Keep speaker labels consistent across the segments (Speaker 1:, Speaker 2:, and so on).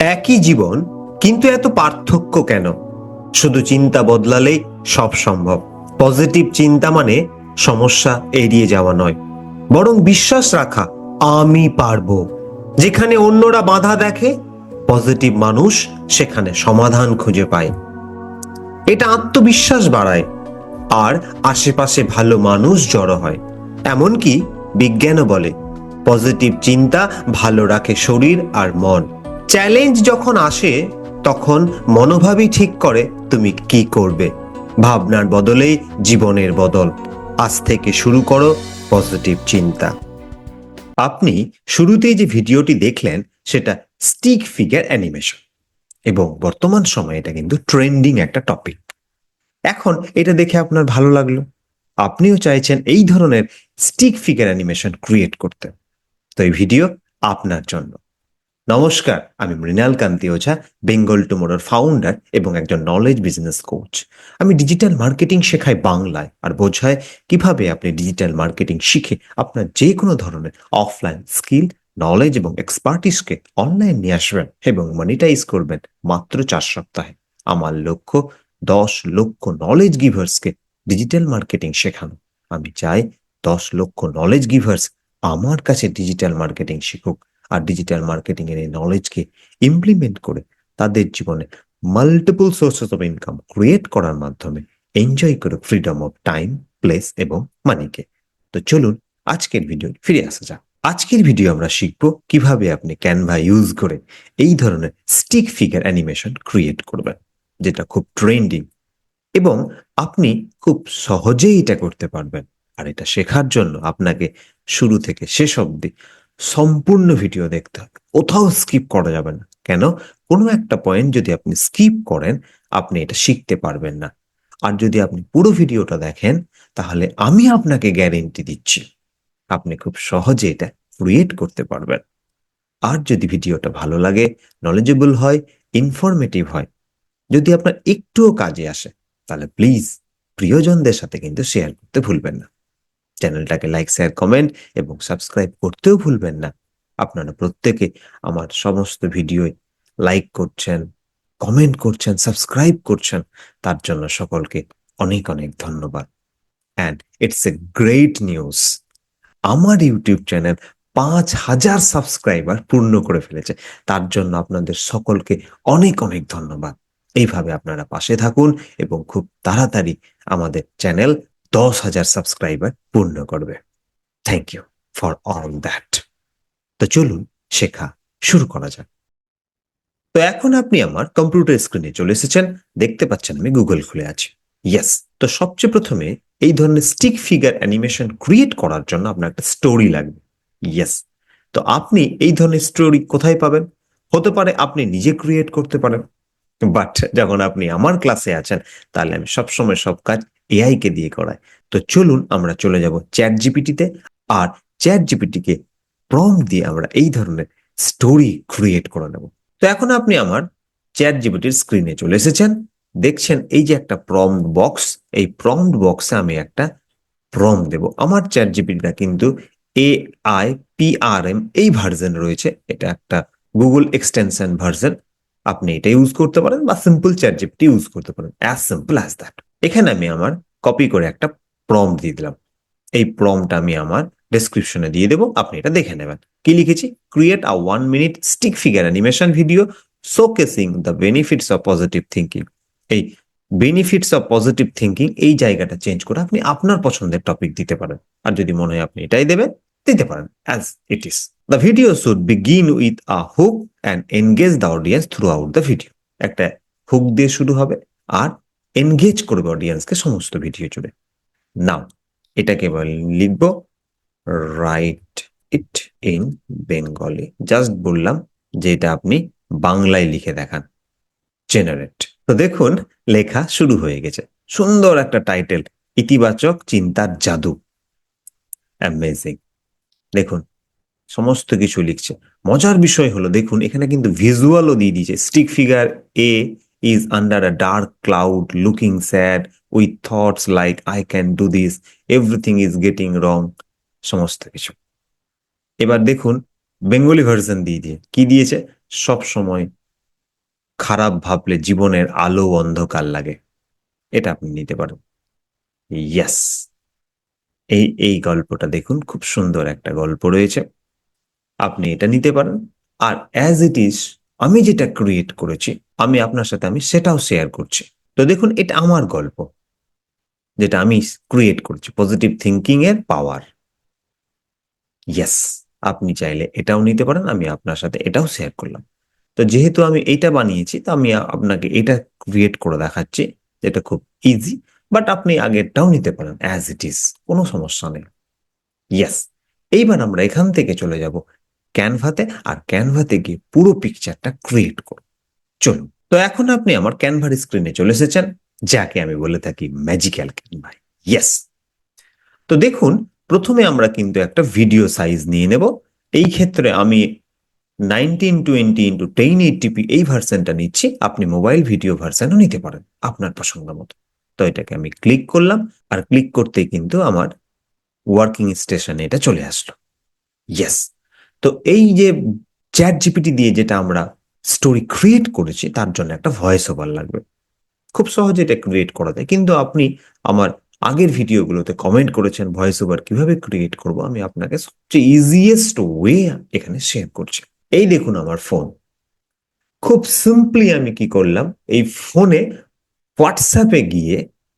Speaker 1: একই জীবন, কিন্তু এত পার্থক্য কেন? শুধু চিন্তা বদলালেই সব সম্ভব। পজিটিভ চিন্তা মানে সমস্যা এড়িয়ে যাওয়া নয়। বরং বিশ্বাস রাখা, আমি পারব। যেখানে অন্যরা বাধা দেখে, পজিটিভ মানুষ সেখানে সমাধান খুঁজে পায়। এটা আত্মবিশ্বাস বাড়ায়, আর আশেপাশে ভালো মানুষ জড়ো হয়। এমনকি বিজ্ঞানও বলে, পজিটিভ চিন্তা ভালো রাখে শরীর আর মন। চ্যালেঞ্জ যখন আসে, তখন মনোভাবই ঠিক করে তুমি কি করবে। ভাবনার বদলেই জীবনের বদল। আজ থেকে শুরু করো পজিটিভ চিন্তা। আপনি শুরুতেই যে ভিডিওটি দেখলেন, সেটা স্টিক ফিগার অ্যানিমেশন এবং বর্তমান সময়ে এটা কিন্তু ট্রেন্ডিং একটা টপিক এখন এটা দেখে আপনার ভালো লাগল। আপনিও চাইছেন এই ধরনের স্টিক ফিগার অ্যানিমেশন ক্রিয়েট করতে। তো এই ভিডিও আপনার জন্য। নমস্কার, আমি মৃণাল কান্তি ওঝা বেঙ্গল টুমোরোর ফাউন্ডার এবং একজন নলেজ বিজনেস কোচ আমি ডিজিটাল মার্কেটিং শেখাই বাংলায় আর বোঝায় কীভাবে আপনি ডিজিটাল মার্কেটিং শিখে আপনার যে কোনো ধরনের অফলাইন স্কিল নলেজ এবং এক্সপার্টিসকে অনলাইন নিয়ে আসবেন এবং মনিটাইজ করবেন মাত্র চার সপ্তাহে। আমার লক্ষ্য, দশ লক্ষ নলেজ গিভার্সকে ডিজিটাল মার্কেটিং শেখানো। আমি চাই দশ লক্ষ নলেজ গিভার্স আমার কাছে ডিজিটাল মার্কেটিং শিখুক। আর ডিজিটাল মার্কেটিং এর এই নলেজকে ইমপ্লিমেন্ট করে তাদের জীবনে multiple sources of income create করার মাধ্যমে এনজয় করে ফ্রিডম অফ টাইম প্লেস এবং মানিকে তো চলুন আজকের ভিডিও ফিরে আসা যাক। আজকের ভিডিও আমরা শিখব কীভাবে আপনি ক্যানভা ইউজ করে এই ধরনের স্টিক ফিগার অ্যানিমেশন ক্রিয়েট করবেন, যেটা খুব ট্রেন্ডিং এবং আপনি খুব সহজেই এটা করতে পারবেন। আর এটা শেখার জন্য আপনাকে শুরু থেকে শেষ অবধি সম্পূর্ণ ভিডিও দেখতে হবে। কোথাও স্কিপ করা যাবে না। কেন? কোনো একটা পয়েন্ট যদি আপনি স্কিপ করেন, আপনি এটা শিখতে পারবেন না। আর যদি আপনি পুরো ভিডিওটা দেখেন, তাহলে আমি আপনাকে গ্যারেন্টি দিচ্ছি, আপনি খুব সহজে এটা ক্রিয়েট করতে পারবেন। আর যদি ভিডিওটা ভালো লাগে নলেজেবল হয় ইনফরমেটিভ হয়, যদি আপনার একটুও কাজে আসে, তাহলে প্লিজ প্রিয়জনদের সাথে কিন্তু শেয়ার করতে ভুলবেন না। চ্যানেলটাকে লাইক শেয়ার কমেন্ট এবং সাবস্ক্রাইব করতেও ভুলবেন না। আপনারা প্রত্যেকে আমার সমস্ত ভিডিও লাইক করছেন কমেন্ট করছেন সাবস্ক্রাইব করছেন, তার জন্য সকলকে অনেক অনেক ধন্যবাদ। And it's a great news আমার ইউটিউব চ্যানেল পাঁচ হাজার সাবস্ক্রাইবার পূর্ণ করে ফেলেছে। তার জন্য আপনাদের সকলকে অনেক অনেক ধন্যবাদ। এইভাবে আপনারা পাশে থাকুন এবং খুব তাড়াতাড়ি আমাদের চ্যানেল দশ হাজার সাবস্ক্রাইবার পূর্ণ করবে। Thank you for all that তো চলুন শেখা শুরু করা যাক। তো এখন আপনি আমার কম্পিউটার স্ক্রিনে চলে এসেছেন। দেখতে পাচ্ছেন আমি গুগল খুলে আছি। ইয়েস তো সবচেয়ে প্রথমে এই ধরনের স্টিক ফিগার অ্যানিমেশন ক্রিয়েট করার জন্য আপনার একটা স্টোরি লাগবে। ইয়েস তো আপনি এই ধরনের স্টোরি কোথায় পাবেন? হতে পারে আপনি নিজে ক্রিয়েট করতে পারেন। বাট যখন আপনি আমার ক্লাসে আছেন, তাহলে আমি সবসময় সব কাজ এআই কে দিয়ে করায়। তো চলুন আমরা চলে যাব চ্যাট জিপিটিতে আর চ্যাট জিপিটিকে প্রম দিয়ে আমরা এই ধরনের স্টোরি ক্রিয়েট করে নেব। তো এখন আপনি আমার চ্যাট জিপিটির স্ক্রিনে চলে এসেছেন। দেখছেন এই যে একটা প্রম বক্স এই প্রম বক্সে আমি একটা প্রম দেব। আমার চ্যাট জিপিটিটা কিন্তু A I P R M এই ভার্জন রয়েছে। এটা একটা গুগল এক্সটেনশন ভার্জন আপনি এটা ইউজ করতে পারেন বা সিম্পল চ্যাট জিপিটি ইউজ করতে পারেন। অ্যাজ সিম্পল অ্যাজ দ্যাট এখানে আমি আমার কপি করে একটা প্রম দিয়ে দিলাম। এই প্রমটা আমি আমার ডেসক্রিপশনে দিয়ে দেবো, আপনি এটা দেখে নেবেন। কি লিখেছি? Create a one minute stick figure animation video showcasing the benefits of positive thinking এই বেনিফিটস অফ পজিটিভ থিঙ্কিং এই জায়গাটা চেঞ্জ করে আপনি আপনার পছন্দের টপিক দিতে পারেন। আর যদি মনে হয় আপনি এটাই দেবেন, দিতে পারেন। As it is the video should begin with a hook and engage the audience throughout the video একটা হুক দিয়ে শুরু হবে, আর এনগেজ করবে অডিয়েন্সকে সমস্ত ভিডিও জুড়ে। নাও এটাকে লিখব write it in Bengali just বললাম যে এটা আপনি বাংলায় লিখে দেখান। জেনারেট তো দেখুন, লেখা শুরু হয়ে গেছে। সুন্দর একটা টাইটেল ইতিবাচক চিন্তার জাদু। অ্যামেজিং দেখুন, সমস্ত কিছু লিখছে। মজার বিষয় হলো, দেখুন, এখানে কিন্তু ভিজুয়ালও দিয়ে দিয়েছে। Stick figure a is under a dark cloud looking sad with thoughts like I can do this, everything is getting wrong সমস্ত কিছু। এবার দেখুন বেঙ্গলি ভার্সন দিয়ে দিয়ে কি দিয়েছে? সব সময় খারাপ ভাবলে জীবনের আলো অন্ধকার লাগে। এটা আপনি নিতে পারেন। ইয়াস এই এই গল্পটা দেখুন খুব সুন্দর একটা গল্প রয়েছে। আপনি এটা নিতে পারেন। আর অ্যাজ ইট ইজ আমি যেটা ক্রিয়েট করেছি, আমি আপনার সাথে আমি সেটাও শেয়ার করছি। তো দেখুন, এটা আমার গল্প, যেটা আমি ক্রিয়েট করছি পজিটিভ থিঙ্কিং এর পাওয়ার ইয়েস আপনি চাইলে এটাও নিতে পারেন, আমি আপনার সাথে এটাও শেয়ার করলাম। তো যেহেতু আমি এইটা বানিয়েছি, তো আমি আপনাকে এটা ক্রিয়েট করে দেখাচ্ছি, যেটা খুব ইজি বাট আপনি আগেরটাও নিতে পারেন অ্যাজ ইট ইজ কোনো সমস্যা নেই। ইয়েস এইবার আমরা এখান থেকে চলে যাব ক্যানভাতে আর ক্যানভাতে গিয়ে পুরো পিকচারটা ক্রিয়েট করব চলুন, তো এখন আপনি আমার ক্যানভার স্ক্রিনে চলে এসেছেন, যাকে আমি বলে থাকি ম্যাজিক্যাল ক্যানভা ইয়েস তো দেখুন, প্রথমে আমরা কিন্তু একটা ভিডিও সাইজ নিয়ে নেব। এই ক্ষেত্রে আমি nineteen twenty into ten eighty p এই ভার্সনটা নিচ্ছি। আপনি মোবাইল ভিডিও ভার্সনও নিতে পারেন, আপনার পছন্দ মতো। তো এটাকে আমি ক্লিক করলাম, আর ক্লিক করতেই কিন্তু আমার ওয়ার্কিং স্টেশনে এটা চলে আসলো। ইয়েস তো এই যে চ্যাট জিপিটি দিয়ে যেটা আমরা স্টোরি ক্রিয়েট করেছি, তার জন্য একটা ভয়েস ওভার লাগবে। খুব সহজে এটা ক্রিয়েট করা যায়। কিন্তু আপনি আমার আগের ভিডিওগুলোতে কমেন্ট করেছেন ভয়েস ওভার কীভাবে ক্রিয়েট করব, আমি আপনাকে সবচেয়ে ইজিয়েস্ট ওয়ে এখানে শেয়ার করছি। এই দেখুন আমার ফোন খুব সিম্পলি আমি কি করলাম, এই ফোনে হোয়াটসঅ্যাপে গিয়ে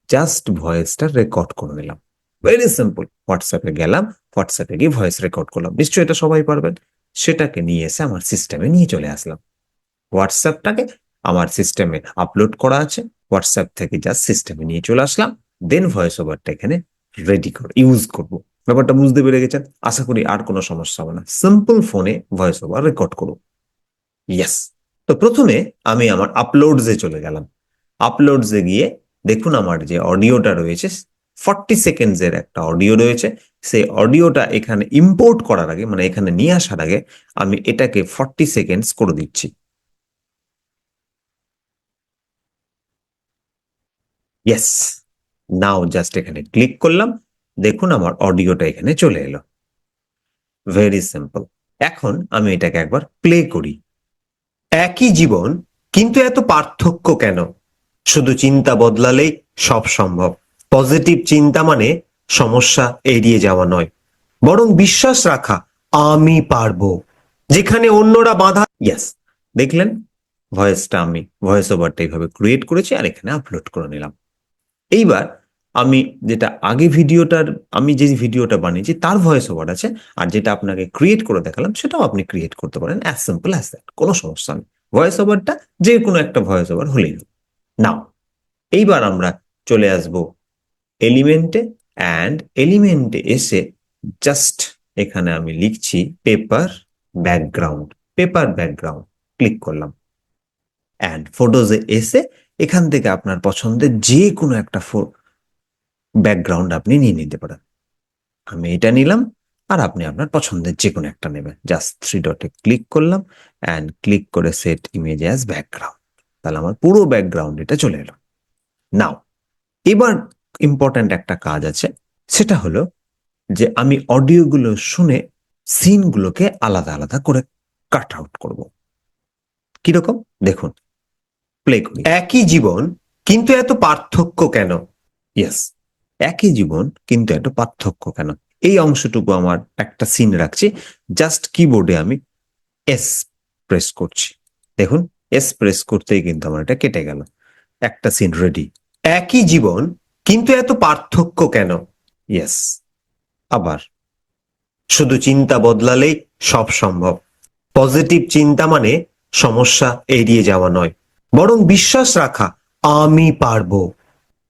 Speaker 1: জাস্ট ভয়েসটা রেকর্ড করে নিলাম। ভেরি সিম্পল হোয়াটসঅ্যাপে গেলাম হোয়াটসঅ্যাপে গিয়ে ভয়েস রেকর্ড করলাম। নিশ্চয়ই এটা সবাই পারবেন। সেটাকে নিয়ে এসে আমার সিস্টেমে নিয়ে চলে আসলাম। হোয়াটসঅ্যাপটাকে আমার সিস্টেমে আপলোড করা আছে। হোয়াটসঅ্যাপ থেকে জাস্ট সিস্টেমে নিয়ে চলে আসলাম। দেন ভয়েস ওভারটা এখানে রেডি করে ইউজ করব। ব্যাপারটা বুঝতে পেরে গেছেন? আশা করি আর কোনো সমস্যা হবে না। সিম্পল ফোনে ভয়েস ওভার রেকর্ড করব ইয়েস তো প্রথমে আমি আমার আপলোডসে চলে গেলাম। আপলোডসে গিয়ে দেখুন আমার যে অডিওটা রয়েছে ফর্টি সেকেন্ডসের একটা অডিও রয়েছে। সেই অডিওটা এখানে ইম্পোর্ট করার আগে মানে এখানে নিয়ে আসার আগে, আমি এটাকে ফর্টি সেকেন্ডস করে দিচ্ছি। ইয়েস নাও জাস্ট এখানে ক্লিক করলাম। দেখুন আমার অডিওটা এখানে চলে এলো। ভেরি সিম্পল এখন আমি এটাকে একবার প্লে করি। একই জীবন, কিন্তু এত পার্থক্য কেন? শুধু চিন্তা বদলালেই সব সম্ভব। পজিটিভ চিন্তা মানে সমস্যা এড়িয়ে যাওয়া নয়। বরং বিশ্বাস রাখা, আমি পারব। যেখানে অন্যরা বাধা ইয়াস দেখলেন? ভয়েসটা আমি ভয়েস ওভারটা এইভাবে ক্রিয়েট করেছি আর এখানে আপলোড করে নিলাম। এইবার আমি যেটা আগে ভিডিওটার আমি যে ভিডিওটা বানিয়েছি তার ভয়েস ওভার আছে আর যেটা আপনাকে ক্রিয়েট করে দেখালাম সেটাও আপনি ক্রিয়েট করতে পারেন অ্যাজ সিম্পল অ্যাজ দ্যাট কোনো সমস্যা নেই। ভয়েস ওভারটা যে কোনো একটা ভয়েস ওভার হলেই নাও এইবার আমরা চলে আসব এলিমেন্টে অ্যান্ড এলিমেন্টে এসে জাস্ট এখানে আমি লিখছি paper background paper background click করলাম। অ্যান্ড ফটোজে এসে এখান থেকে আপনার পছন্দের যে কোনো একটা ব্যাকগ্রাউন্ড আপনি নিয়ে নিতে পারেন। আমি এটা নিলাম আর আপনি আপনার পছন্দের যে কোনো একটা নেবেন। জাস্ট থ্রি ডটে ক্লিক করলাম অ্যান্ড ক্লিক করে সেট ইমেজ অ্যাজ ব্যাকগ্রাউন্ড তাহলে আমার পুরো ব্যাকগ্রাউন্ড এটা চলে এলো। নাও এবার ইম্পর্ট্যান্ট একটা কাজ আছে। সেটা হলো যে আমি অডিওগুলো শুনে সিনগুলোকে আলাদা আলাদা করে কাট আউট করব। কীরকম? দেখুন প্লে করি। একই জীবন, কিন্তু এত পার্থক্য কেন? ইয়েস একই জীবন, কিন্তু এত পার্থক্য কেন? এই অংশটুকু আমার একটা সিন রাখছি। জাস্ট কিবোর্ডে আমি এস প্রেস করছি। দেখুন এস প্রেস করতেই কিন্তু আমার এটা কেটে গেল। একটা সিন রেডি একই জীবন কিন্তু এত পার্থক্য কেন? ইয়েস আবার। শুধু চিন্তা বদলালেই সব সম্ভব। পজিটিভ চিন্তা মানে সমস্যা এড়িয়ে যাওয়া নয়। বরং বিশ্বাস রাখা, আমি পারব।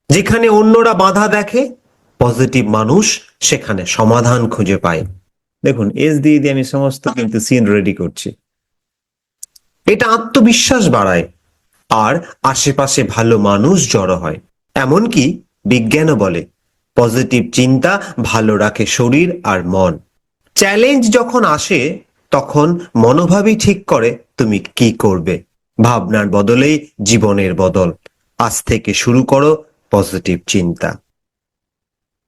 Speaker 1: যেখানে অন্যরা বাধা দেখে পজিটিভ মানুষ সেখানে সমাধান খুঁজে পায়। দেখুন এস দিয়ে দিয়ে আমি সমস্ত কিন্তু সিন রেডি করছি। এটা আত্মবিশ্বাস বাড়ায়। আর আশেপাশে ভালো মানুষ জড়ো হয়। এমনকি বিজ্ঞানও বলে, পজিটিভ চিন্তা ভালো রাখে শরীর আর মন। চ্যালেঞ্জ যখন আসে, তখন মনোভাবই ঠিক করে তুমি কি করবে। ভাবনার বদলেই জীবনের বদল। আজ থেকে শুরু করো পজিটিভ চিন্তা।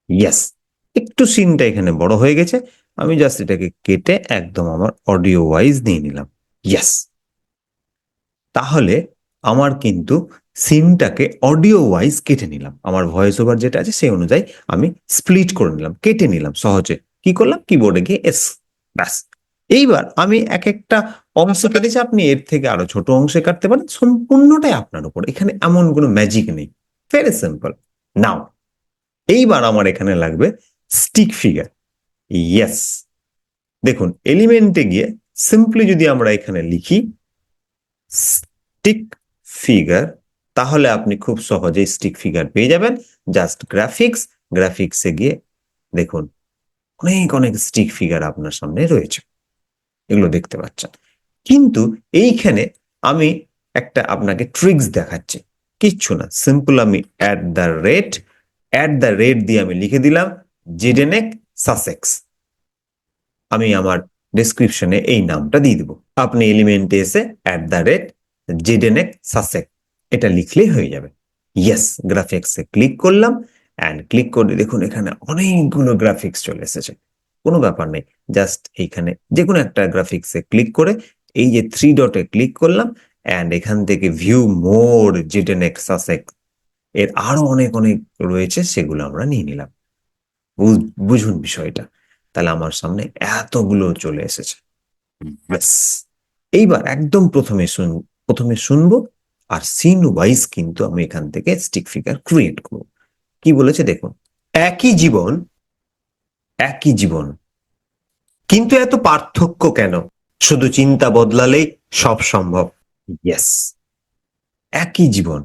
Speaker 1: ইয়েস একটু সিনটা এখানে বড় হয়ে গেছে। আমি জাস্ট এটাকে কেটে একদম আমার অডিও ওয়াইজ নিয়ে নিলাম। ইয়াস তাহলে আমার কিন্তু সিনটাকে অডিও ওয়াইজ কেটে নিলাম। আমার ভয়েস ওভার যেটা আছে সেই অনুযায়ী আমি স্প্লিট করে নিলাম, কেটে নিলাম সহজে। কি করলাম? কিবোর্ডে গিয়ে এস ব্যাস। এইবার আমি এক একটা অংশ কেটেছি, আপনি এর থেকে আরও ছোট অংশে কাটতে পারেন, সম্পূর্ণটাই আপনার উপর। এখানে এমন কোনো ম্যাজিক নেই। ভেরি সিম্পল নাও এইবার আমার এখানে লাগবে স্টিক ফিগার ইয়েস দেখুন এলিমেন্টে গিয়ে সিম্পলি যদি আমরা এখানে লিখি স্টিক ফিগার তাহলে আপনি খুব সহজেই স্টিক ফিগার পেয়ে যাবেন। জাস্ট গ্রাফিক্স গ্রাফিক্সে গিয়ে দেখুন, অনেক অনেক স্টিক ফিগার আপনার সামনে রয়েছে। এগুলো দেখতে পাচ্ছেন। কিন্তু এইখানে আমি একটা আপনাকে ট্রিক্স দেখাচ্ছি। কিচ্ছু না সিম্পল আমি at the rate at the rate দিয়ে আমি লিখে দিলাম জিডেনেক সাসেক্স আমি আমার ডেসক্রিপশনে এই নামটা দিয়ে দিব। আপনি এলিমেন্টে এসে at the rate Zdenek Sasek এটা লিখলেই হয়ে যাবে। ইয়েস গ্রাফিক্সে ক্লিক করলাম অ্যান্ড ক্লিক করে দেখুন এখানে অনেকগুলো গ্রাফিক্স চলে এসেছে। কোনো ব্যাপার নেই জাস্ট এইখানে যে কোনো একটা গ্রাফিক্সে ক্লিক করে এই যে থ্রি ডটে ক্লিক করলাম অ্যান্ড এখান থেকে ভিউ মোর জিডেনেক সাসেক এর আরও অনেক অনেক রয়েছে সেগুলো আমরা নিয়ে নিলাম। বুঝ- বুঝুন বিষয়টা। তাহলে আমার সামনে এতগুলো চলে এসেছে। এইবার একদম প্রথমে শুন প্রথমে শুনব আর সিন ওয়াইজ কিন্তু আমি এখান থেকে স্টিক ফিগার ক্রিয়েট করব। কি বলেছে দেখুন? একই জীবন একই জীবন। কিন্তু এত পার্থক্য কেন? শুধু চিন্তা বদলালেই সব সম্ভব। ইয়েস একই জীবন।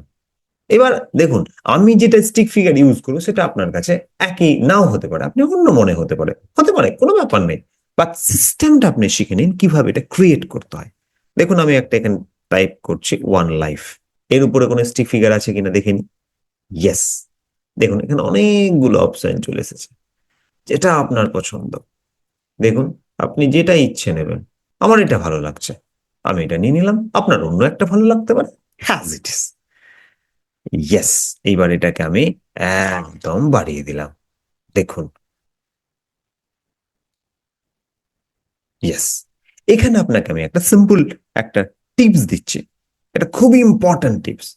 Speaker 1: এবার দেখুন, আমি যেটা স্টিক ফিগার ইউজ করব সেটা আপনার কাছে একই নাও হতে পারে, আপনি অন্য মনে হতে পারে। হতে পারে, কোনো ব্যাপার নেই। বাট সিস্টেমটা আপনি শিখে নিন কীভাবে এটা ক্রিয়েট করতে হয়। দেখুন, আমি একটা এখানে টাইপ করছি ওয়ান লাইফ এর উপরে কোনো স্টিক ফিগার আছে কিনা দেখে নি? ইয়েস দেখুন, এখানে অনেকগুলো অপশন চলে এসেছে, যেটা আপনার পছন্দ। দেখুন, আপনি যেটা ইচ্ছে নেবেন, আমার এটা ভালো লাগছে। আমি এটা নিয়ে নিলাম, আপনার অন্য একটা ভালো লাগতে পারে। হ্যাজ ইট ইস ইয়েস এইবার এটাকে আমি একদম বাড়িয়ে দিলাম। দেখুন। ইয়েস এখানে আপনাকে আমি একটা সিম্পল একটা টিপস দিচ্ছি। এটা খুবই ইম্পর্ট্যান্ট টিপস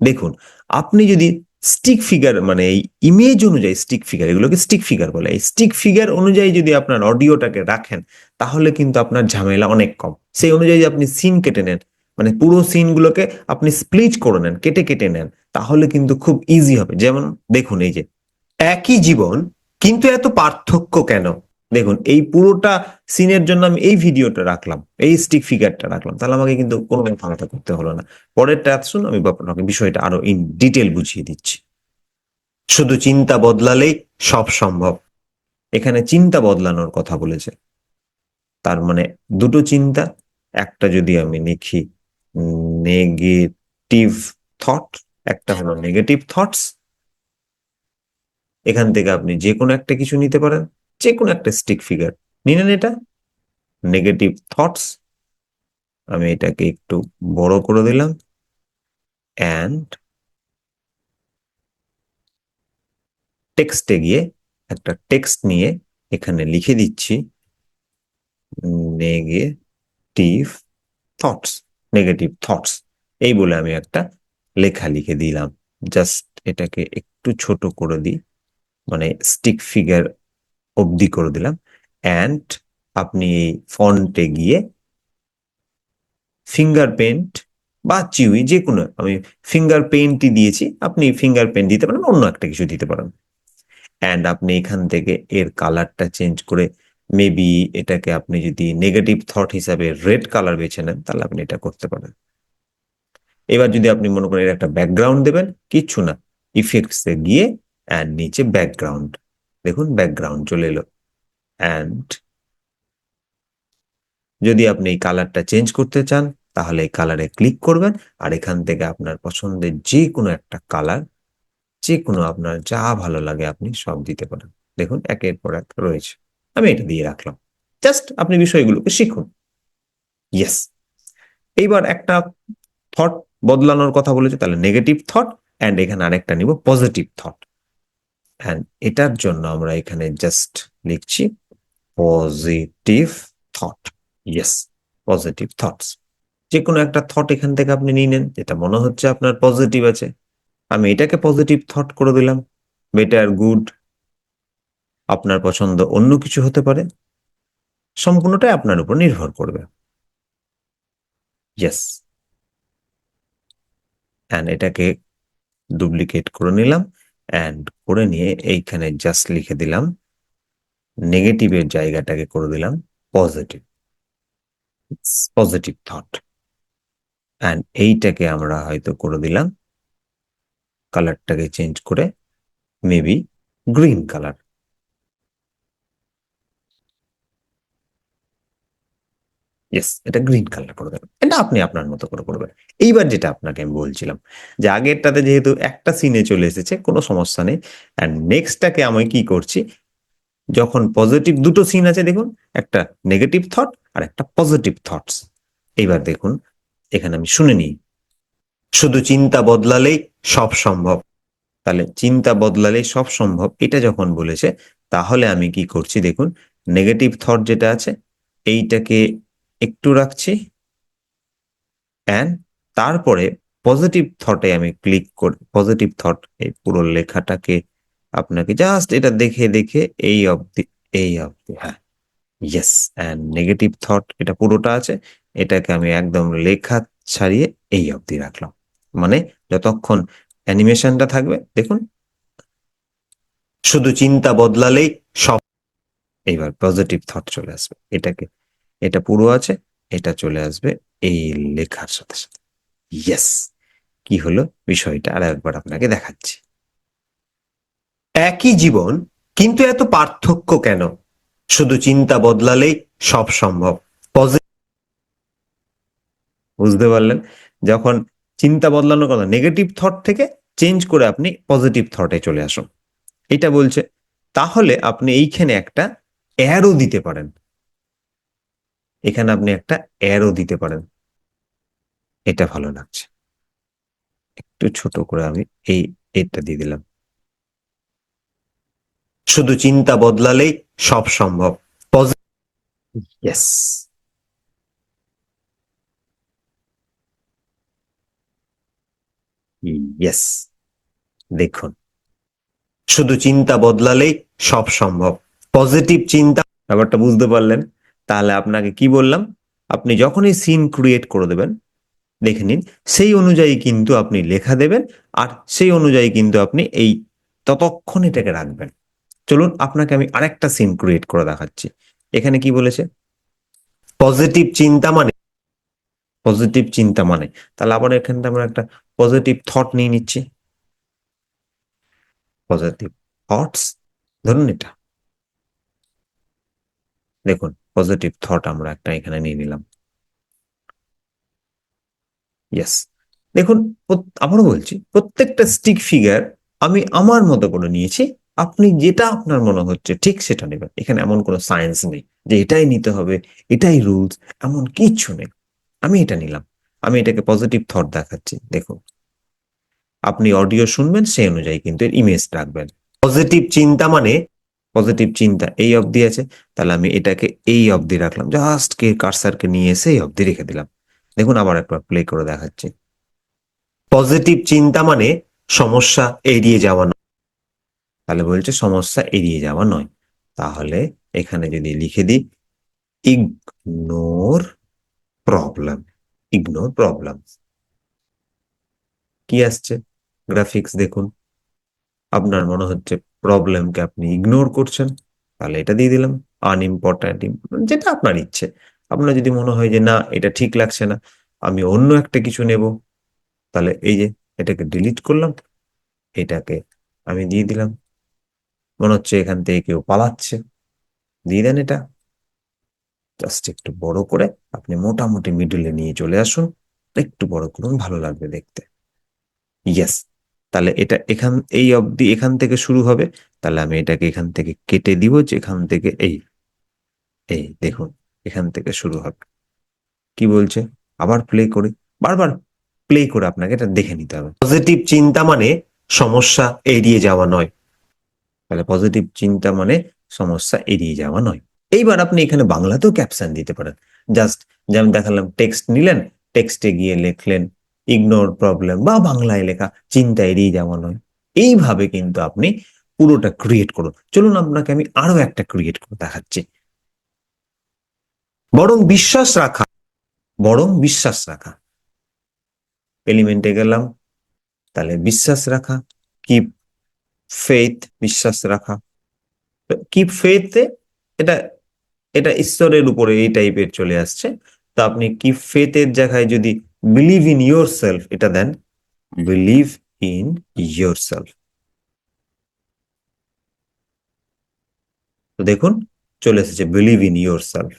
Speaker 1: দেখুন, আপনি যদি স্টিক ফিগার মানে এই ইমেজ অনুযায়ী স্টিক ফিগার এগুলোকে স্টিক ফিগার বলে, এই স্টিক ফিগার অনুযায়ী যদি আপনার অডিওটাকে রাখেন, তাহলে কিন্তু আপনার ঝামেলা অনেক কম। সেই অনুযায়ী আপনি সিন কেটে নেন মানে পুরো সিনগুলোকে আপনি স্প্লিট করে নেন, কেটে কেটে নেন, তাহলে কিন্তু খুব ইজি হবে। যেমন দেখুন, এই যে, একই জীবন, কিন্তু এত পার্থক্য কেন? দেখুন, এই পুরোটা সিনের জন্য আমি এই ভিডিওটা রাখলাম, এই স্টিক ফিগারটা রাখলাম। তাহলে আমাকে কিন্তু কোনো ফাঁকা করতে হলো না। পরেরটা শুন আমি আপনাকে বিষয়টা আরও ইন ডিটেল বুঝিয়ে দিচ্ছি। শুধু চিন্তা বদলালেই সব সম্ভব। এখানে চিন্তা বদলানোর কথা বলেছে। তার মানে দুটো চিন্তা, একটা যদি আমি লিখি নেগেটিভ থট একটা হলো নেগেটিভ থটস এখান থেকে আপনি যে কোনো একটা কিছু নিতে পারেন। যে কোনো একটা স্টিক ফিগার নিলেন এটা। নেগেটিভ থটস আমি এটাকে একটু বড় করে দিলাম। অ্যান্ড টেক্সটে গিয়ে একটা টেক্সট নিয়ে এখানে লিখে দিচ্ছি। নেগেটিভ থটস নেগেটিভ থটস এই বলে আমি একটা লেখা লিখে দিলাম। জাস্ট এটাকে একটু ছোট করে দিই। মানে স্টিক ফিগার অবধি করে দিলাম। অ্যান্ড আপনি এই ফন্টে গিয়ে ফিঙ্গার পেন্ট বা চিউই যে কোনো আমি ফিঙ্গার পেন্টই দিয়েছি, আপনি ফিঙ্গার পেন্ট দিতে পারেন অন্য একটা কিছু দিতে পারেন। অ্যান্ড আপনি এখান থেকে এর কালারটা চেঞ্জ করে মেবি এটাকে আপনি যদি নেগেটিভ থট হিসাবে রেড কালার বেছে নেন, তাহলে আপনি এটা করতে পারেন। এবার যদি আপনি মনে করেন এর একটা ব্যাকগ্রাউন্ড দেবেন, কিচ্ছু না। ইফেক্টসে গিয়ে অ্যান্ড নিচে ব্যাকগ্রাউন্ড দেখুন ব্যাকগ্রাউন্ড চলে এলো। অ্যান্ড যদি আপনি এই কালারটা চেঞ্জ করতে চান, তাহলে এই কালারে ক্লিক করবেন আর এখান থেকে আপনার পছন্দের যে কোনো একটা কালার যে কোনো আপনার যা ভালো লাগে আপনি সব দিতে পারেন। দেখুন, একের পর এক রয়েছে। আমি এটা দিয়ে রাখলাম। জাস্ট আপনি বিষয়গুলোকে শিখুন। ইয়েস এইবার একটা থট বদলানোর কথা বলেছে, তাহলে নেগেটিভ থট অ্যান্ড এখানে আরেকটা নিব পজিটিভ থট অ্যান্ড এটার জন্য আমরা এখানে জাস্ট লিখছি positive thought yes positive thoughts যে কোনো একটা থট এখান থেকে আপনি নিয়ে নেন, যেটা মনে হচ্ছে আপনার পজিটিভ আছে। আমি এটাকে পজিটিভ থট করে দিলাম। বেটার গুড আপনার পছন্দ অন্য কিছু হতে পারে। সম্পূর্ণটাই আপনার উপর নির্ভর করবে। ইয়েস অ্যান্ড এটাকে ডুপ্লিকেট করে নিলাম। অ্যান্ড করে নিয়ে এইখানে জাস্ট লিখে দিলাম নেগেটিভের জায়গাটাকে করে দিলাম পজিটিভ পজিটিভ থট অ্যান্ড এইটাকে আমরা হয়তো করে দিলাম কালারটাকে চেঞ্জ করে মেবি গ্রিন কালার ইয়েস এটা গ্রিন কালার করে দেবেন। এটা আপনি আপনার মতো করে করবেন। এইবার যেটা আপনাকে আমি বলছিলাম যে আগেরটাতে যেহেতু একটা সিনে চলে এসেছে, কোনো সমস্যা নেই। অ্যান্ড নেক্সটটাকে আমি কি করছি? যখন পজিটিভ দুটো সিন আছে দেখুন, একটা নেগেটিভ থট আর একটা পজিটিভ থটস এইবার দেখুন, এখানে আমি শুনে নিই। শুধু চিন্তা বদলালেই সব সম্ভব। তাহলে চিন্তা বদলালেই সব সম্ভব। এটা যখন বলেছে, তাহলে আমি কি করছি দেখুন নেগেটিভ থট যেটা আছে, এইটাকে একটু রাখছি। অ্যান্ড তারপরে পজিটিভ থটে আমি ক্লিক করি পজিটিভ থট এই পুরো লেখাটাকে আপনাকে জাস্ট এটা দেখে দেখে এই অবধি এই অবধি হ্যাঁ। ইয়েস অ্যান্ড নেগেটিভ থট এটা পুরোটা আছে। এটাকে আমি একদম লেখা ছাড়িয়ে এই অবধি রাখলাম। মানে যতক্ষণ অ্যানিমেশনটা থাকবে, দেখুন। শুধু চিন্তা বদলালেই সব এইবার পজিটিভ থট চলে আসবে। এটাকে এটা পুরো আছে, এটা চলে আসবে এই লেখার সাথে সাথে। ইয়েস কি হলো বিষয়টা? আর একবার আপনাকে দেখাচ্ছি। একই জীবন, কিন্তু এত পার্থক্য কেন? শুধু চিন্তা বদলালেই সব সম্ভব। বুঝতে পারলেন? যখন চিন্তা বদলানোর কথা নেগেটিভ থট থেকে চেঞ্জ করে আপনি পজিটিভ থটে চলে আসুন। এটা বলছে, তাহলে আপনি এইখানে একটা অ্যারো দিতে পারেন। এখানে আপনি একটা অ্যারো দিতে পারেন। এটা ভালো লাগছে। একটু ছোট করে আমি এই এটা দিয়ে দিলাম। শুধু চিন্তা বদলালেই সব সম্ভব। ইয়েস দেখুন। শুধু চিন্তা বদলালেই সব সম্ভব। পজিটিভ চিন্তা ব্যাপারটা বুঝতে পারলেন? তাহলে আপনাকে কি বললাম? আপনি যখনই সিন ক্রিয়েট করে দেবেন, দেখে নিন, সেই অনুযায়ী কিন্তু আপনি লেখা দেবেন আর সেই অনুযায়ী কিন্তু আপনি এই ততক্ষণ এটাকে রাখবেন। চলুন, আপনাকে আমি আরেকটা সিন ক্রিয়েট করে দেখাচ্ছি। এখানে কি বলেছে? পজিটিভ চিন্তা মানে পজিটিভ চিন্তা মানে তাহলে আবার এখানে আমরা একটা পজিটিভ থট নিয়ে নিচ্ছি। পজিটিভ থটস ধরুন এটা। দেখুন পজিটিভ থট আমরা একটা এখানে নিয়ে নিলাম। ইয়েস দেখুন আবারও বলছি, প্রত্যেকটা স্টিক ফিগার আমি আমার মতো করে নিয়েছি, আপনি যেটা আপনার মনে হচ্ছে ঠিক সেটা নেবেন। এখানে এমন কোনো সায়েন্স নেই যে এটাই নিতে হবে, এটাই রুলস এমন কিচ্ছু নেই। আমি এটা নিলাম। আমি এটাকে পজিটিভ থট দেখাচ্ছি। দেখুন। আপনি অডিও শুনবেন সেই অনুযায়ী কিন্তু ইমেজ রাখবেন। পজিটিভ চিন্তা মানে পজিটিভ চিন্তা এই অবধি আছে, তাহলে আমি এটাকে এই অবধি রাখলাম। জাস্ট কে কারসারকে নিয়ে এসে এই অবধি রেখে দিলাম। দেখুন আবার একবার প্লে করে দেখাচ্ছি। পজিটিভ চিন্তা মানে সমস্যা এড়িয়ে যাওয়া নয়। তাহলে বলছে সমস্যা এড়িয়ে যাওয়া নয়। তাহলে এখানে যদি লিখে দিই ইগনোর প্রবলেম ইগনোর প্রবলেম কি আসছে? গ্রাফিক্স দেখুন। আপনার মনে হচ্ছে প্রবলেমকে আপনি ইগনোর করছেন, তাহলে এটা দিয়ে দিলাম। আনইম্পর্ট্যান্ট যেটা আপনার ইচ্ছে। আপনার যদি মনে হয় যে, না, এটা ঠিক লাগছে না, আমি অন্য একটা কিছু নেব। তাহলে এই যে, এটাকে ডিলিট করলাম। এটাকে আমি দিয়ে দিলাম। মনে হচ্ছে এখান থেকে কেউ পালাচ্ছে। দিয়ে দেন এটা। জাস্ট একটু বড় করে আপনি মোটামুটি মিডলে নিয়ে চলে আসুন। একটু বড় করুন, ভালো লাগবে দেখতে। ইয়েস তাহলে এটা এখান, এই অবধি এখান থেকে শুরু হবে। তাহলে আমি এটাকে এখান থেকে কেটে দিব যে এখান থেকে এই এই দেখুন, এখান থেকে শুরু হবে। কি বলছে? আবার প্লে করে। বারবার প্লে করে আপনাকে এটা দেখে নিতে হবে। পজিটিভ চিন্তা মানে সমস্যা এড়িয়ে যাওয়া নয়। তাহলে পজিটিভ চিন্তা মানে সমস্যা এড়িয়ে যাওয়া নয়। এইবার আপনি এখানে বাংলাতেও ক্যাপশন দিতে পারেন। জাস্ট যেমন দেখালাম টেক্সট নিলেন টেক্সটে গিয়ে লিখলেন ইগনোর প্রবলেম বা বাংলায় লেখা চিন্তা এড়িয়ে যাওয়া নয় এইভাবে কিন্তু আপনি পুরোটা ক্রিয়েট করুন। চলুন আপনাকে আমি আরও একটা ক্রিয়েট করে দেখাচ্ছি। বরং বিশ্বাস রাখা, বরং বিশ্বাস রাখা। এলিমেন্টে গেলাম, তাহলে বিশ্বাস রাখা কিপ ফেথ বিশ্বাস রাখা। কিপ ফেথে এটা এটা ঈশ্বরের উপরে এই টাইপের চলে আসছে। তো আপনি কিপ ফেথের জায়গায় যদি বিলিভ ইন ইয়োর সেলফ এটা then believe in yourself তো দেখুন, চলে এসেছে বিলিভ ইন ইয়োর সেলফ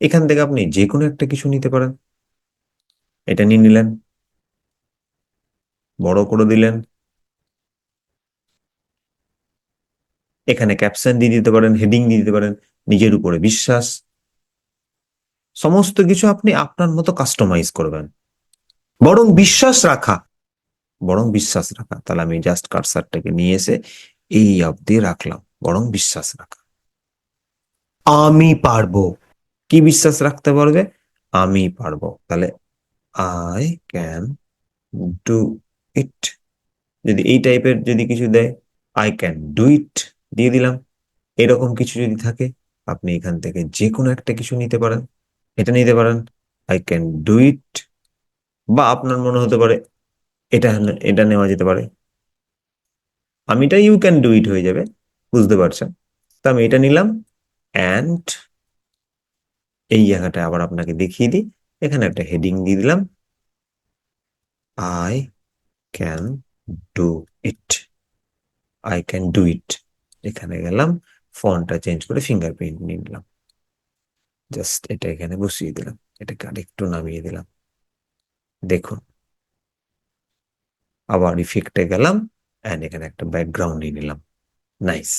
Speaker 1: এখান থেকে আপনি যে কোনো একটা কিছু নিতে পারেন। এটা নিয়ে নিলেন, বড় করে দিলেন। এখানে ক্যাপশন দিয়ে দিতে পারেন হেডিং দিয়ে দিতে পারেন, নিজের উপরে বিশ্বাস। সমস্ত কিছু আপনি আপনার মতো কাস্টমাইজ করবেন। বরং বিশ্বাস রাখা। বরং বিশ্বাস রাখা। তাহলে আমি জাস্ট কারসারটাকে নিয়ে এসে এই অবধি রাখলাম। বরং বিশ্বাস রাখা। আমি পারব। কি বিশ্বাস রাখতে পারবে? আমি পারব। তাহলে আই ক্যান ডু ইট যদি এই টাইপের যদি কিছু দেয় আই ক্যান ডু ইট দিয়ে দিলাম। এরকম কিছু যদি থাকে, আপনি এখান থেকে যে কোনো একটা কিছু নিতে পারেন। এটা নিতে পারেন। আই ক্যান ডু ইট বা আপনার মনে হতে পারে এটা এটা নেওয়া যেতে পারে। আমি এটা ইউ ক্যান ডু ইট হয়ে যাবে, বুঝতে পারছেন? তো আমি এটা নিলাম অ্যান্ড এই জায়গাটা আবার আপনাকে দেখিয়ে দিই। এখানে একটা হেডিং দিয়ে দিলাম। I can do it I can do it এখানে গেলাম ফন্টটা চেঞ্জ করে ফিঙ্গারপ্রিন্ট নিয়ে নিলাম। জাস্ট এটা এখানে বসিয়ে দিলাম। এটাকে আরেকটু নামিয়ে দিলাম। দেখুন। আবার ইফেক্টে গেলাম অ্যান্ড এখানে একটা ব্যাকগ্রাউন্ড নিয়ে নিলাম। নাইস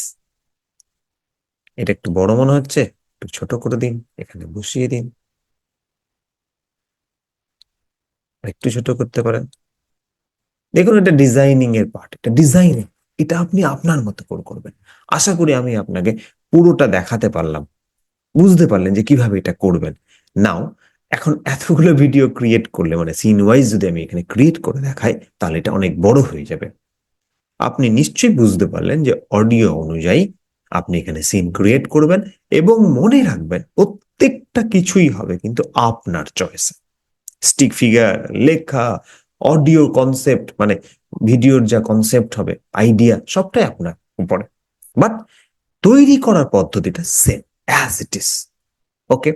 Speaker 1: এটা একটু বড় মনে হচ্ছে, একটু ছোট করে দিন, এখানে বসিয়ে দিন। একটু ছোট করতে পারেন। দেখুন এটা ডিজাইনিং এর পার্ট এটা ডিজাইনিং এটা আপনি আপনার মতো করে করবেন। আশা করি আমি আপনাকে পুরোটা দেখাতে পারলাম। বুঝতে পারলেন যে কীভাবে এটা করবেন। নাও এখন এতগুলো ভিডিও ক্রিয়েট করলে মানে সিন ওয়াইজ যদি আমি এখানে ক্রিয়েট করে দেখাই, তাহলে এটা অনেক বড় হয়ে যাবে। আপনি নিশ্চয়ই বুঝতে পারলেন যে অডিও অনুযায়ী আপনি এখানে সিন ক্রিয়েট করবেন এবং মনে রাখবেন প্রত্যেকটা কিছুই হবে কিন্তু আপনার চয়েস স্টিক ফিগার লেখা অডিও কনসেপ্ট মানে ভিডিওর যা কনসেপ্ট হবে আইডিয়া সবটাই আপনার উপরে। বাট তৈরি করার পদ্ধতিটা সেম অ্যাজ ইট ইস ওকে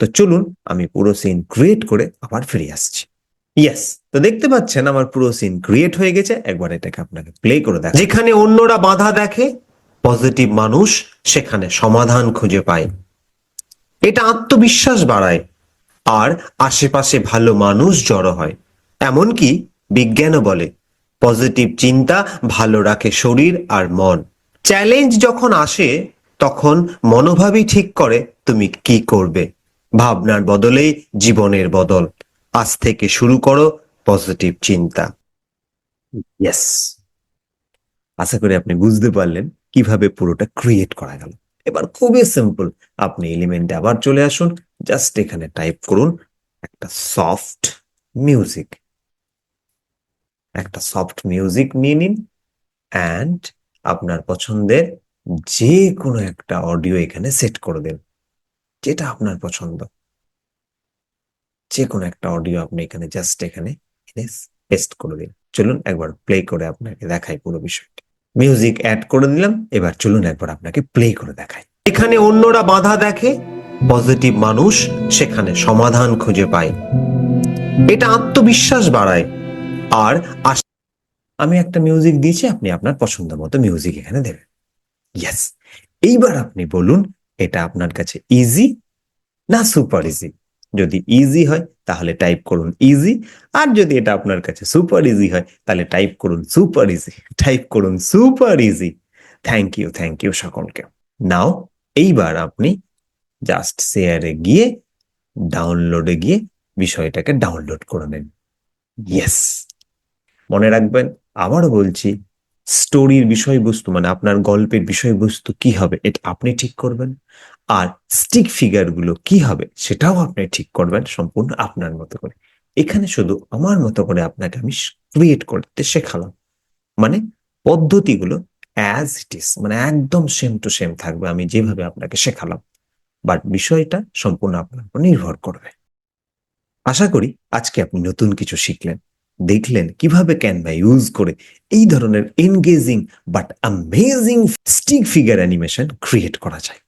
Speaker 1: তো চলুন আমি পুরো সিন ক্রিয়েট করে আবার ফিরে আসছি। ইয়েস তো দেখতে পাচ্ছেন আমার পুরো সিন ক্রিয়েট হয়ে গেছে। একবার এটাকে আপনাকে প্লে করে দেখ যেখানে অন্যরা বাধা দেখে পজিটিভ মানুষ সেখানে সমাধান খুঁজে পায়। এটা আত্মবিশ্বাস বাড়ায়, আর আশেপাশে ভালো মানুষ জড়ো হয়। এমনকি বিজ্ঞানও বলে পজিটিভ চিন্তা ভালো রাখে শরীর আর মন। চ্যালেঞ্জ যখন আসে তখন মনোভাবই ঠিক করে তুমি কি করবে। ভাবনার বদলেই জীবনের বদল। আজ থেকে শুরু করো পজিটিভ চিন্তা। ইয়েস আশা করি আপনি বুঝতে পারলেন কীভাবে পুরোটা ক্রিয়েট করা গেল। এবার খুবই সিম্পল আপনি এলিমেন্টে আবার চলে আসুন জাস্ট এখানে টাইপ করুন একটা সফট মিউজিক একটা সফট মিউজিক নিয়ে নিন অ্যান্ড আপনার পছন্দের যে কোনো একটা অডিও এখানে সেট করে দিন, যেটা আপনার পছন্দ। যে কোনো একটা অডিও আপনি এখানে জাস্ট এখানে পেস্ট করে দিন। চলুন একবার প্লে করে আপনাকে দেখাই পুরো বিষয়টা। মিউজিক অ্যাড করে দিলাম, এবার চলুন একবার আপনাকে প্লে করে দেখাই। এখানে অন্যরা বাধা দেখে পজিটিভ মানুষ সেখানে সমাধান খুঁজে পায়। এটা আত্মবিশ্বাস বাড়ায়। আর আমি একটা মিউজিক দিয়েছি, আপনি আপনার পছন্দ মতো মিউজিক এখানে দেবেন। ইয়েস এইবার আপনি বলুন, এটা আপনার কাছে ইজি না সুপার ইজি যদি ইজি হয়, তাহলে টাইপ করুন ইজি আর যদি এটা আপনার কাছে সুপার ইজি হয়, তাহলে টাইপ করুন সুপার ইজি টাইপ করুন super easy thank you thank you সকলকে। নাও এইবার আপনি জাস্ট শেয়ারে গিয়ে ডাউনলোডে গিয়ে বিষয়টাকে ডাউনলোড করে নেন। ইয়েস মনে রাখবেন, আবারও বলছি স্টোরির বিষয়বস্তু মানে আপনার গল্পের বিষয়বস্তু কি হবে, এটা আপনি ঠিক করবেন। আর স্টিক ফিগারগুলো কি হবে, সেটাও আপনি ঠিক করবেন, সম্পূর্ণ আপনার মতো করে। এখানে শুধু আমার মতো করে আপনাকে আমি ক্রিয়েট করতে শেখালাম। মানে পদ্ধতিগুলো অ্যাজ ইট ইস মানে একদম সেম টু সেম থাকবে, আমি যেভাবে আপনাকে শেখালাম। বাট বিষয়টা সম্পূর্ণ আপনার উপর নির্ভর করবে। আশা করি আজকে আপনি নতুন কিছু শিখলেন। দেখলেন কীভাবে ক্যানভা ইউজ করে এই ধরনের engaging but amazing stick figure animation create করা যায়।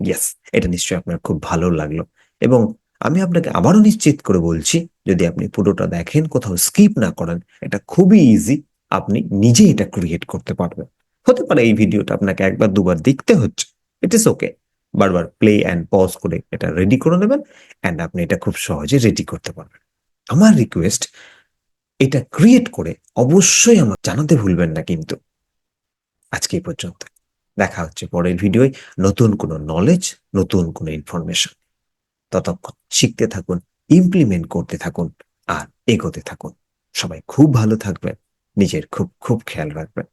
Speaker 1: ইয়েস এটা নিশ্চয়ই আপনার খুব ভালো লাগল এবং আমি আপনাকে আবারও নিশ্চিত করে বলছি, যদি আপনি পুরোটা দেখেন, কোথাও স্কিপ না করেন, এটা খুবই ইজি আপনি নিজে এটা ক্রিয়েট করতে পারবেন। হতে পারে এই ভিডিওটা আপনাকে একবার দুবার দেখতে হচ্ছে ইট ইস ওকে বারবার প্লে অ্যান্ড পজ করে এটা রেডি করে নেবেন অ্যান্ড আপনি এটা খুব সহজে রেডি করতে পারবেন। আমার রিকোয়েস্ট এটা ক্রিয়েট করে অবশ্যই আমার জানাতে ভুলবেন না কিন্তু। আজকে এই পর্যন্ত। দেখা হচ্ছে পরের ভিডিওয়। নতুন কোনো নলেজ নতুন কোনো ইনফরমেশন ততক্ষণ শিখতে থাকুন ইমপ্লিমেন্ট করতে থাকুন, আর এগোতে থাকুন। সবাই খুব ভালো থাকবেন, নিজের খুব খুব খেয়াল রাখবেন।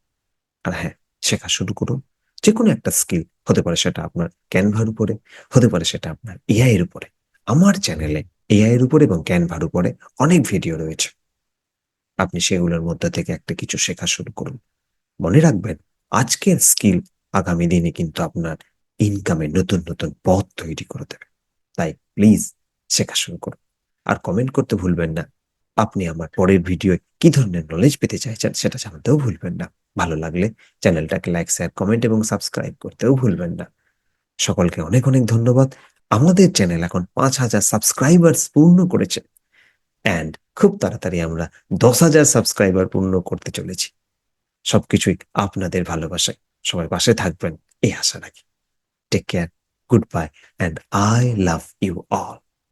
Speaker 1: আর হ্যাঁ শেখা শুরু করুন। যে কোনো একটা স্কিল হতে পারে সেটা আপনার ক্যানভার উপরে, হতে পারে সেটা আপনার এআই এর উপরে। আমার চ্যানেলে এআই এর উপরে এবং ক্যানভার উপরে অনেক ভিডিও রয়েছে। আপনি সেগুলোর মধ্যে থেকে একটা কিছু শেখা শুরু করুন। মনে রাখবেন, আজকের স্কিল আগামী দিনে কিন্তু আপনার ইনকামের নতুন নতুন পথ তৈরি করে দেবে। তাই প্লিজ শেখা শুরু করুন। আর কমেন্ট করতে ভুলবেন না। আপনি আমার পরের ভিডিওয় কি ধরনের নলেজ পেতে চাইছেন সেটা জানাতেও ভুলবেন না। ভালো লাগলে চ্যানেলটাকে লাইক শেয়ার কমেন্ট এবং সাবস্ক্রাইব করতেও ভুলবেন না। সকলকে অনেক অনেক ধন্যবাদ। আমাদের চ্যানেল এখন পাঁচ হাজার সাবস্ক্রাইবার্স পূর্ণ করেছে। অ্যান্ড খুব তাড়াতাড়ি আমরা দশ হাজার সাবস্ক্রাইবার পূর্ণ করতে চলেছি। সবকিছুই আপনাদের ভালোবাসায়। সবাই পাশে থাকবেন, এই আশা রাখি। Take care good bye and I love you all